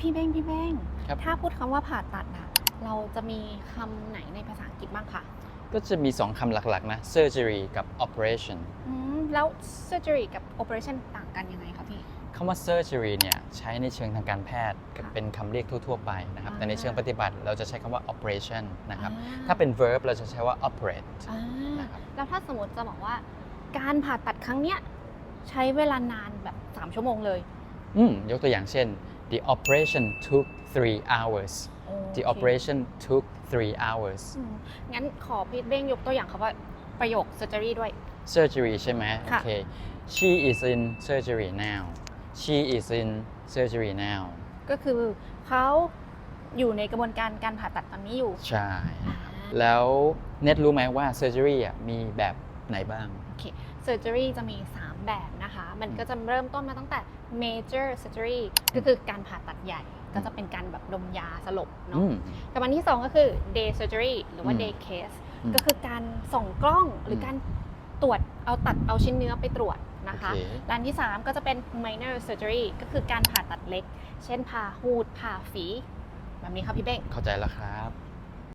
พี่เบ้งพี่เบ้งครับ ถ้าพูดคำว่าผ่าตัดอะเราจะมีคำไหนในภาษาอังกฤษบ้างคะก็จะมี 2คำหลักๆนะ surgery กับ operation อืมแล้ว surgery กับ operation ต่างกันยังไงคะพี่ คำว่า surgery เนี่ยใช้ในเชิงทางการแพทย์ค่ะเป็นคำเรียกทั่วๆไปนะครับแต่ในอ่าเชิงปฏิบัติเราจะใช้คำว่า operation นะครับ อ่ถ้าเป็น verb เราจะใช้ว่า operate อ่านะครับ แล้วถ้าสมมติจะบอกว่า การผ่าตัดครั้งเนี้ยใช้เวลานานแบบ 3 ชั่วโมงเลย อืมยกตัวอย่างเช่น the operation took three hours the โอเค operation took three hours อืมงั้นขอพี่เบ้งยกตัวอย่างคำว่าประโยค surgery ด้วย surgery ใช่ไหมโอค่ะเค she is in surgery now she is in surgery now ก็คือเขาอยู่ในกระบวนการการผ่าตัดตอนนี้อยู่ ใช่อ่าแล้วเน็ตรู้ไหมว่า surgery อะมีแบบ ไหนบ้าง surgery จะมี 3 แบบนะคะ มันอืมก็จะเริ่มต้นมาตั้งแต่ major surgery ก็คือการผ่าตัดใหญ่ ก็จะเป็นการแบบดมยาสลบอืเนาะมกับอันที่ 2 ก็คือ day surgery หรือว่าอืม day case อืมก็คือการส่องกล้องหรืออมการตรวจเอาตัดเอาชิ้นเนื้อไปตรวจนะคะโอเคและอันที่ 3 ก็จะเป็น minor surgery ก็คือการผ่าตัดเล็ก เช่นผ่าหูดผ่าฝี แบบนี้ค่ะพี่เบ้งเข้าใจแล้วครับ